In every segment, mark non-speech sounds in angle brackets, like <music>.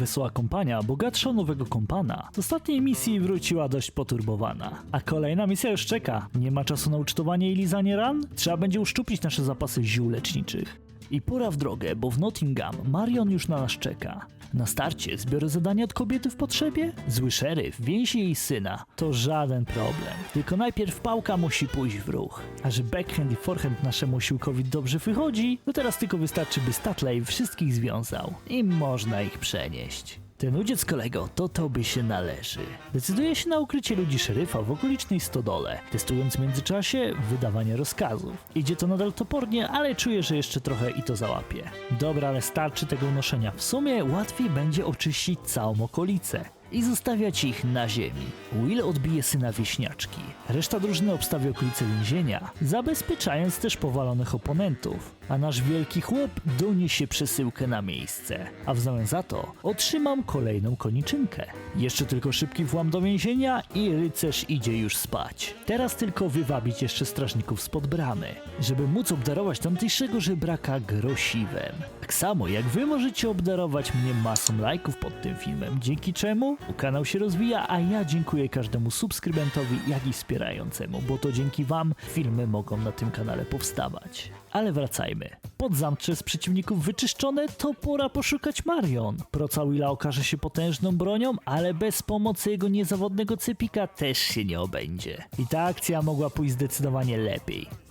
Wesoła kompania bogatsza nowego kompana. Z ostatniej misji wróciła dość poturbowana. A kolejna misja już czeka. Nie ma czasu na ucztowanie i lizanie ran? Trzeba będzie uszczuplić nasze zapasy ziół leczniczych. I pora w drogę, bo w Nottingham Marion już na nas czeka. Na starcie zbiorę zadanie od kobiety w potrzebie? Zły szeryf więzi jej syna. To żaden problem. Tylko najpierw pałka musi pójść w ruch. A że backhand i forehand naszemu osiłkowi dobrze wychodzi, to teraz tylko wystarczy, by Statley wszystkich związał. I można ich przenieść. Ten udziec kolego, to tobie się należy. Decyduje się na ukrycie ludzi szeryfa w okolicznej stodole, testując w międzyczasie wydawanie rozkazów. Idzie to nadal topornie, ale czuję, że jeszcze trochę i to załapie. Dobra, ale starczy tego unoszenia. W sumie łatwiej będzie oczyścić całą okolicę i zostawiać ich na ziemi. Will odbije syna wieśniaczki. Reszta drużyny obstawi okolice więzienia, zabezpieczając też powalonych oponentów. A nasz wielki chłop doniesie przesyłkę na miejsce. A w zamian za to otrzymam kolejną koniczynkę. Jeszcze tylko szybki włam do więzienia i rycerz idzie już spać. Teraz tylko wywabić jeszcze strażników spod bramy, żeby móc obdarować tamtejszego żebraka grosiwem. Tak samo jak wy możecie obdarować mnie masą lajków pod tym filmem, dzięki czemu kanał się rozwija, a ja dziękuję każdemu subskrybentowi, jak i wspierającemu, bo to dzięki wam filmy mogą na tym kanale powstawać. Ale wracajmy. Pod zamcze z przeciwników wyczyszczone, to pora poszukać Marion. Proca Willa okaże się potężną bronią, ale bez pomocy jego niezawodnego cypika też się nie obędzie. I ta akcja mogła pójść zdecydowanie lepiej.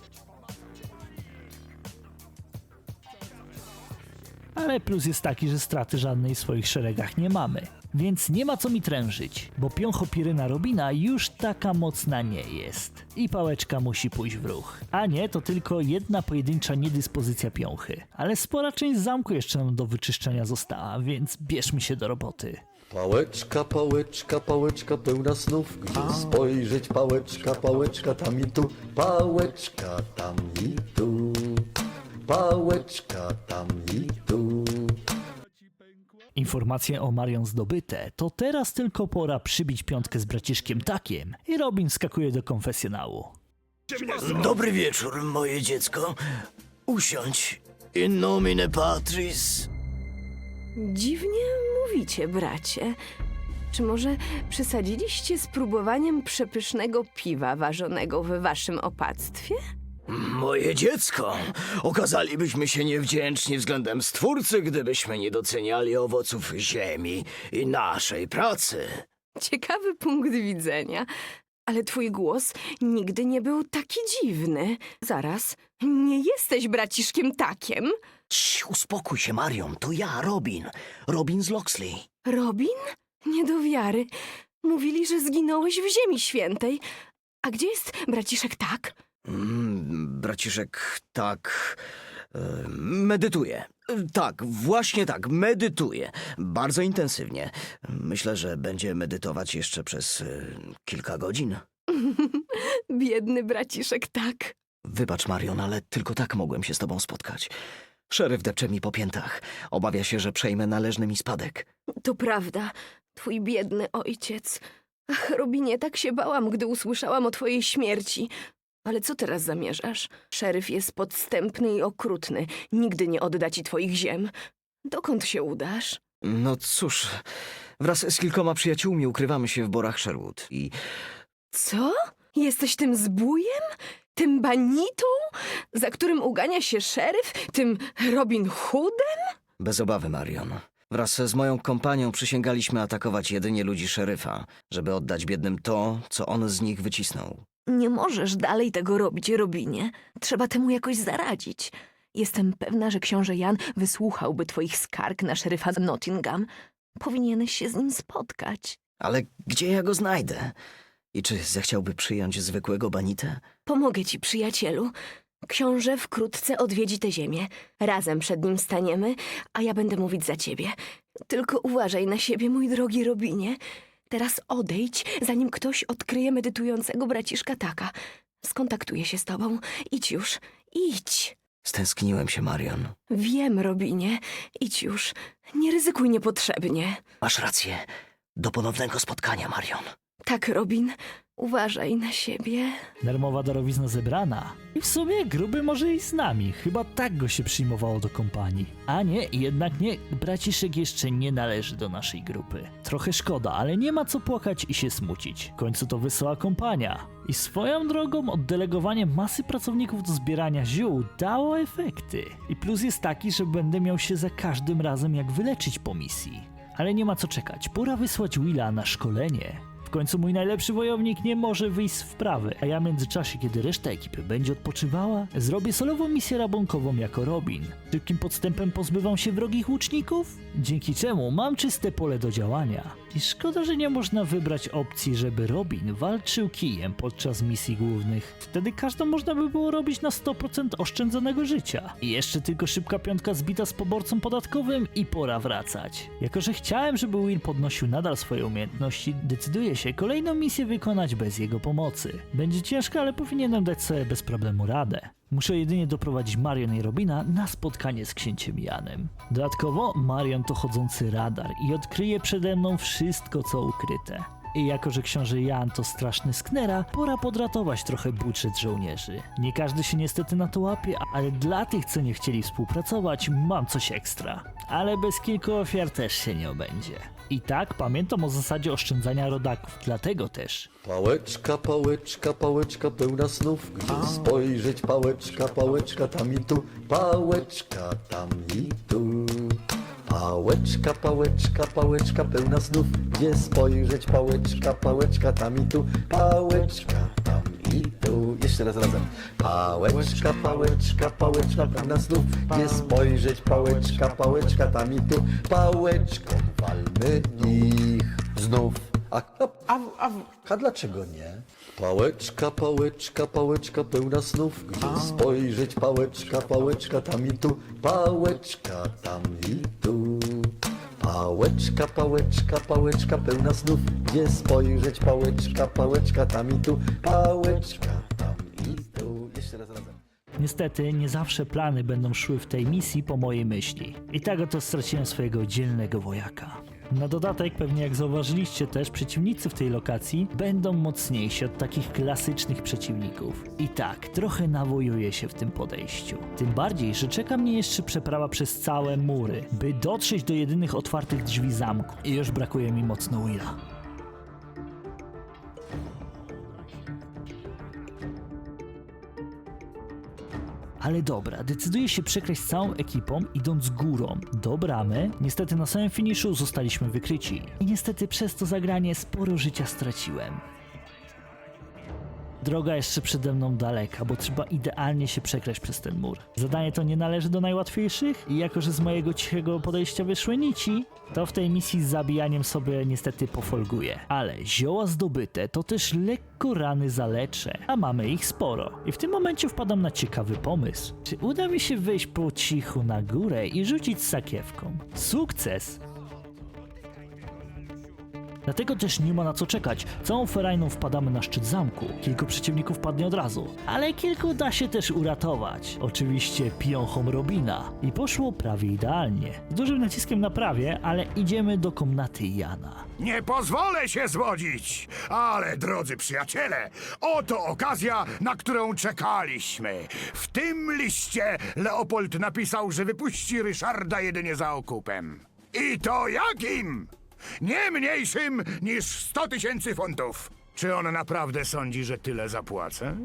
Ale plus jest taki, że straty żadnej w swoich szeregach nie mamy. Więc nie ma co mi trężyć, bo piąchopiryna Robina już taka mocna nie jest. I pałeczka musi pójść w ruch. A nie, to tylko jedna pojedyncza niedyspozycja piąchy. Ale spora część zamku jeszcze nam do wyczyszczenia została, więc bierzmy się do roboty. Pałeczka, pałeczka, pałeczka pełna snów Gdzie spojrzeć pałeczka, pałeczka tam i tu Pałeczka tam i tu Pałeczka tam i tu Informacje o Marion zdobyte, to teraz tylko pora przybić piątkę z braciszkiem Takiem i Robin skakuje do konfesjonału. Dobry wieczór, moje dziecko. Usiądź. In nomine Patris. Dziwnie mówicie, bracie. Czy może przesadziliście z próbowaniem przepysznego piwa ważonego w waszym opactwie? Moje dziecko. Okazalibyśmy się niewdzięczni względem Stwórcy, gdybyśmy nie doceniali owoców ziemi i naszej pracy. Ciekawy punkt widzenia. Ale twój głos nigdy nie był taki dziwny. Zaraz, nie jesteś braciszkiem takiem? Cii, uspokój się, Marion. To ja, Robin. Robin z Loxley. Robin? Nie do wiary. Mówili, że zginąłeś w Ziemi Świętej. A gdzie jest braciszek tak? Mm, braciszek, tak. e, Medytuje. E, Tak, właśnie tak, medytuje. Bardzo intensywnie. Myślę, że będzie medytować jeszcze przez e, kilka godzin. <laughs> Biedny braciszek tak. Wybacz, Marion, ale tylko tak mogłem się z tobą spotkać. Szeryf depcze mi po piętach. Obawia się, że przejmę należny mi spadek. To prawda, twój biedny ojciec. Ach, Robinie, tak się bałam, gdy usłyszałam o twojej śmierci. Ale co teraz zamierzasz? Szeryf jest podstępny i okrutny. Nigdy nie odda ci twoich ziem. Dokąd się udasz? No cóż, wraz z kilkoma przyjaciółmi ukrywamy się w borach Sherwood i Co? Jesteś tym zbójem? Tym banitą? Za którym ugania się szeryf? Tym Robin Hoodem? bez obawy, Marion. Wraz z moją kompanią przysięgaliśmy atakować jedynie ludzi szeryfa, żeby oddać biednym to, co on z nich wycisnął. Nie możesz dalej tego robić, Robinie. Trzeba temu jakoś zaradzić. Jestem pewna, że książę Jan wysłuchałby twoich skarg na szeryfa Nottingham. Powinieneś się z nim spotkać. Ale gdzie ja go znajdę? I czy zechciałby przyjąć zwykłego banitę? Pomogę ci, przyjacielu. Książę wkrótce odwiedzi tę ziemię. Razem przed nim staniemy, a ja będę mówić za ciebie. Tylko uważaj na siebie, mój drogi Robinie. Teraz odejdź, zanim ktoś odkryje medytującego braciszka Taka. Skontaktuję się z tobą. Idź już, idź. Stęskniłem się, Marion. Wiem, Robinie, idź już. Nie ryzykuj niepotrzebnie. Masz rację. Do ponownego spotkania, Marion. Tak, Robin, uważaj na siebie. Nermowa darowizna zebrana. I w sumie gruby może i z nami. Chyba tak go się przyjmowało do kompanii. A nie, jednak nie. Braciszek jeszcze nie należy do naszej grupy. Trochę szkoda, ale nie ma co płakać i się smucić. W końcu to wesoła kompania. I swoją drogą oddelegowanie masy pracowników do zbierania ziół dało efekty. I plus jest taki, że będę miał się za każdym razem jak wyleczyć po misji. Ale nie ma co czekać, pora wysłać Willa na szkolenie. W końcu mój najlepszy wojownik nie może wyjść z wprawy, a ja w międzyczasie, kiedy reszta ekipy będzie odpoczywała, zrobię solową misję rabunkową jako Robin. Szybkim podstępem pozbywam się wrogich łuczników, dzięki czemu mam czyste pole do działania. I szkoda, że nie można wybrać opcji, żeby Robin walczył kijem podczas misji głównych. Wtedy każdą można by było robić na 100% oszczędzonego życia. I jeszcze tylko szybka piątka zbita z poborcą podatkowym i pora wracać. Jako, że chciałem, żeby Will podnosił nadal swoje umiejętności, decyduję się kolejną misję wykonać bez jego pomocy. Będzie ciężko, ale powinienem dać sobie bez problemu radę. Muszę jedynie doprowadzić Marion i Robina na spotkanie z księciem Janem. Dodatkowo Marion to chodzący radar i odkryje przede mną wszystko co ukryte. I jako, że książę Jan to straszny sknera, pora podratować trochę budżet żołnierzy. Nie każdy się niestety na to łapie, ale dla tych, co nie chcieli współpracować, mam coś ekstra. Ale bez kilku ofiar też się nie obędzie. I tak pamiętam o zasadzie oszczędzania rodaków, dlatego też Pałeczka, pałeczka, pałeczka pełna snów, gdzie spojrzeć pałeczka, pałeczka tam i tu, pałeczka tam i tu. Pałeczka, pałeczka, pałeczka pełna snów, gdzie spojrzeć? Pałeczka, pałeczka tam i tu, pałeczka tam i tu. Jeszcze raz razem. Pałeczka, pałeczka, pałeczka pełna snów, gdzie spojrzeć? Pałeczka, pałeczka tam i tu, pałeczką walmy ich znów. A, a, a, a dlaczego nie? Pałeczka, pałeczka, pałeczka pełna snów, gdzie spojrzeć pałeczka, pałeczka tam i tu, pałeczka tam i tu. Pałeczka, pałeczka, pałeczka pełna snów, gdzie spojrzeć pałeczka, pałeczka tam i tu, pałeczka tam i tu. Jeszcze raz razem. Niestety, nie zawsze plany będą szły w tej misji po mojej myśli. I tak oto straciłem swojego dzielnego wojaka. Na dodatek, pewnie jak zauważyliście też, przeciwnicy w tej lokacji będą mocniejsi od takich klasycznych przeciwników. I tak, trochę nawojuję się w tym podejściu. Tym bardziej, że czeka mnie jeszcze przeprawa przez całe mury, by dotrzeć do jedynych otwartych drzwi zamku. I już brakuje mi mocno Willa. Ale dobra, decyduję się przekraść całą ekipą, idąc górą do bramy. Niestety na samym finiszu zostaliśmy wykryci. I niestety przez to zagranie sporo życia straciłem. Droga jeszcze przede mną daleka, bo trzeba idealnie się przekraść przez ten mur. Zadanie to nie należy do najłatwiejszych i jako, że z mojego cichego podejścia wyszły nici, to w tej misji z zabijaniem sobie niestety pofolguję. Ale zioła zdobyte to też lekko rany zaleczę, a mamy ich sporo. I w tym momencie wpadam na ciekawy pomysł. Czy uda mi się wejść po cichu na górę i rzucić sakiewką? Sukces! Dlatego też nie ma na co czekać. Całą ferajną wpadamy na szczyt zamku. Kilku przeciwników padnie od razu, ale kilku da się też uratować. Oczywiście piochą Robina. I poszło prawie idealnie. Z dużym naciskiem na prawie, ale idziemy do komnaty Jana. Nie pozwolę się zwodzić! Ale drodzy przyjaciele, oto okazja, na którą czekaliśmy. W tym liście Leopold napisał, że wypuści Ryszarda jedynie za okupem. I to jakim? Nie mniejszym niż 100 tysięcy funtów. Czy on naprawdę sądzi, że tyle zapłacę?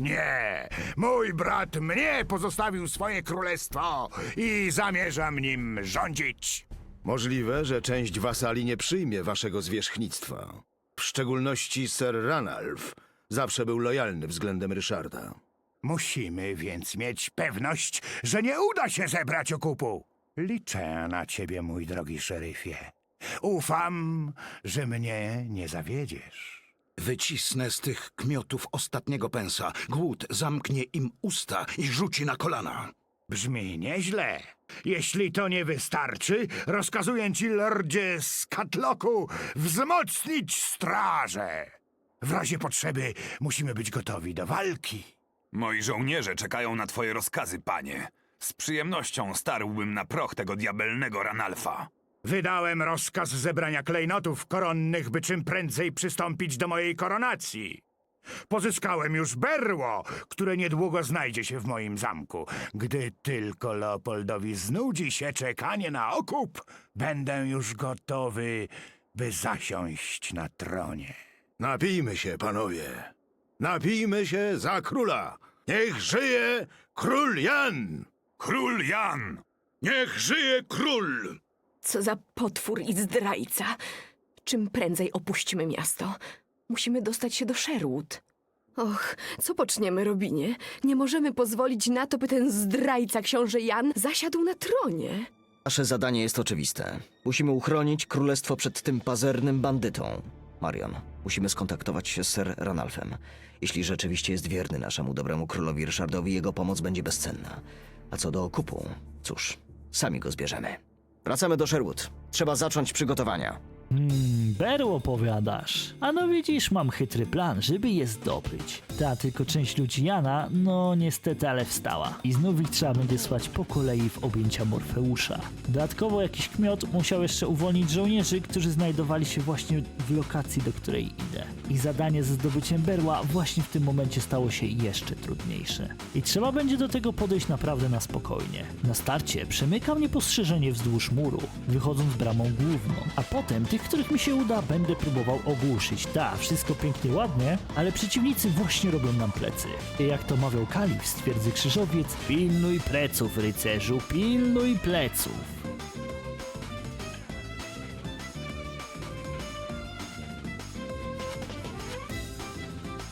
Nie, mój brat mnie pozostawił swoje królestwo i zamierzam nim rządzić. Możliwe, że część wasali nie przyjmie waszego zwierzchnictwa. W szczególności Sir Ranulf zawsze był lojalny względem Ryszarda. Musimy więc mieć pewność, że nie uda się zebrać okupu. Liczę na ciebie, mój drogi szeryfie. Ufam, że mnie nie zawiedziesz. Wycisnę z tych kmiotów ostatniego pensa. Głód zamknie im usta i rzuci na kolana. Brzmi nieźle. Jeśli to nie wystarczy, rozkazuję ci, lordzie z Katloku, wzmocnić strażę. W razie potrzeby musimy być gotowi do walki. Moi żołnierze czekają na twoje rozkazy, panie. Z przyjemnością starłbym na proch tego diabelnego Ranalfa. Wydałem rozkaz zebrania klejnotów koronnych, by czym prędzej przystąpić do mojej koronacji. Pozyskałem już berło, które niedługo znajdzie się w moim zamku. Gdy tylko Leopoldowi znudzi się czekanie na okup, będę już gotowy, by zasiąść na tronie. Napijmy się, panowie. Napijmy się za króla. Niech żyje król Jan! Król Jan! Niech żyje król! Co za potwór i zdrajca. Czym prędzej opuśćmy miasto. Musimy dostać się do Sherwood. Och, co poczniemy, Robinie? Nie możemy pozwolić na to, by ten zdrajca książę Jan zasiadł na tronie. Nasze zadanie jest oczywiste. Musimy uchronić królestwo przed tym pazernym bandytą. Marion, musimy skontaktować się z Sir Ranalfem. Jeśli rzeczywiście jest wierny naszemu dobremu królowi Ryszardowi, jego pomoc będzie bezcenna. A co do okupu, cóż, sami go zbierzemy. Wracamy do Sherwood. Trzeba zacząć przygotowania. Hmm, berło powiadasz. A no widzisz, mam chytry plan, żeby je zdobyć. Ta tylko część ludzi Jana, no niestety, ale wstała. I znów ich trzeba będzie słać po kolei w objęcia Morfeusza. Dodatkowo jakiś kmiot musiał jeszcze uwolnić żołnierzy, którzy znajdowali się właśnie w lokacji, do której idę. I zadanie ze zdobyciem berła właśnie w tym momencie stało się jeszcze trudniejsze. I trzeba będzie do tego podejść naprawdę na spokojnie. Na starcie przemykam niepostrzeżenie wzdłuż muru, wychodząc bramą główną, a potem tych, których mi się uda, będę próbował ogłuszyć. Ta, wszystko pięknie, ładnie, ale przeciwnicy właśnie robią nam plecy. I jak to mawiał Kalif z twierdzy krzyżowiec, pilnuj pleców, rycerzu, pilnuj pleców.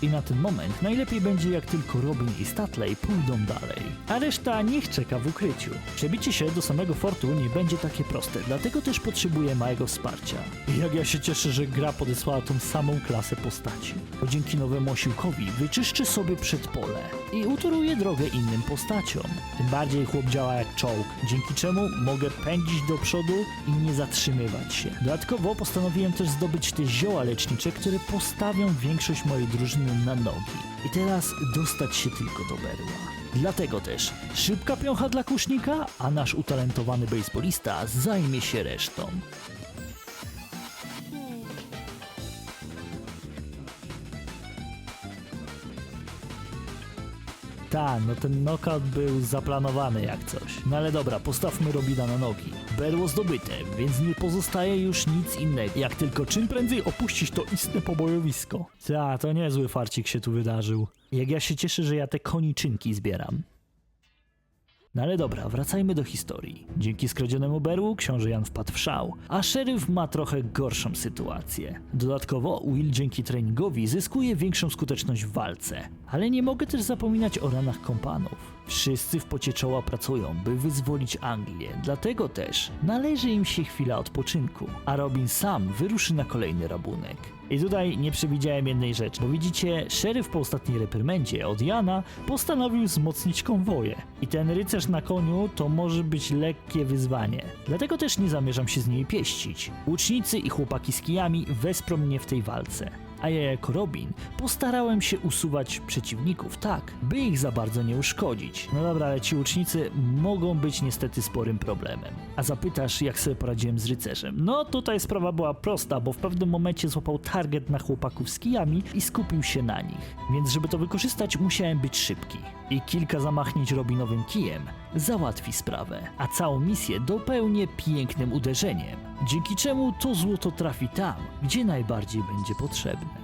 I na ten moment najlepiej będzie jak tylko Robin i Statley pójdą dalej, a reszta niech czeka w ukryciu. Przebicie się do samego fortu nie będzie takie proste, dlatego też potrzebuję małego wsparcia. I jak ja się cieszę, że gra podesłała tą samą klasę postaci. Bo dzięki nowemu osiłkowi wyczyszczę sobie przedpole i utoruję drogę innym postaciom. Tym bardziej chłop działa jak czołg, dzięki czemu mogę pędzić do przodu i nie zatrzymywać się. Dodatkowo postanowiłem też zdobyć te zioła lecznicze, które postawią większość mojej drużyny na nogi. I teraz dostać się tylko do berła. Dlatego też szybka piącha dla kusznika, a nasz utalentowany bejsbolista zajmie się resztą. Tak, no ten knockout był zaplanowany jak coś. No ale dobra, postawmy Robina na nogi. Berło zdobyte, więc nie pozostaje już nic innego, jak tylko czym prędzej opuścić to istne pobojowisko. Ta, to niezły farcik się tu wydarzył. Jak ja się cieszę, że ja te koniczynki zbieram. No ale dobra, wracajmy do historii. Dzięki skradzionemu berłu książę Jan wpadł w szał, a szeryf ma trochę gorszą sytuację. Dodatkowo Will dzięki treningowi zyskuje większą skuteczność w walce. Ale nie mogę też zapominać o ranach kompanów. Wszyscy w pocie czoła pracują, by wyzwolić Anglię, dlatego też należy im się chwila odpoczynku, a Robin sam wyruszy na kolejny rabunek. I tutaj nie przewidziałem jednej rzeczy, bo widzicie, szeryf po ostatniej reprymendzie od Jana postanowił wzmocnić konwoje. I ten rycerz na koniu to może być lekkie wyzwanie. Dlatego też nie zamierzam się z niej pieścić. Łucznicy i chłopaki z kijami wesprą mnie w tej walce. A ja jako Robin postarałem się usuwać przeciwników tak, by ich za bardzo nie uszkodzić. No dobra, ale ci łucznicy mogą być niestety sporym problemem. A zapytasz, jak sobie poradziłem z rycerzem? No tutaj sprawa była prosta, bo w pewnym momencie złapał target na chłopaków z kijami i skupił się na nich. Więc żeby to wykorzystać, musiałem być szybki. I kilka zamachnięć Robinowym kijem załatwi sprawę, a całą misję dopełnię pięknym uderzeniem, dzięki czemu to złoto trafi tam, gdzie najbardziej będzie potrzebne.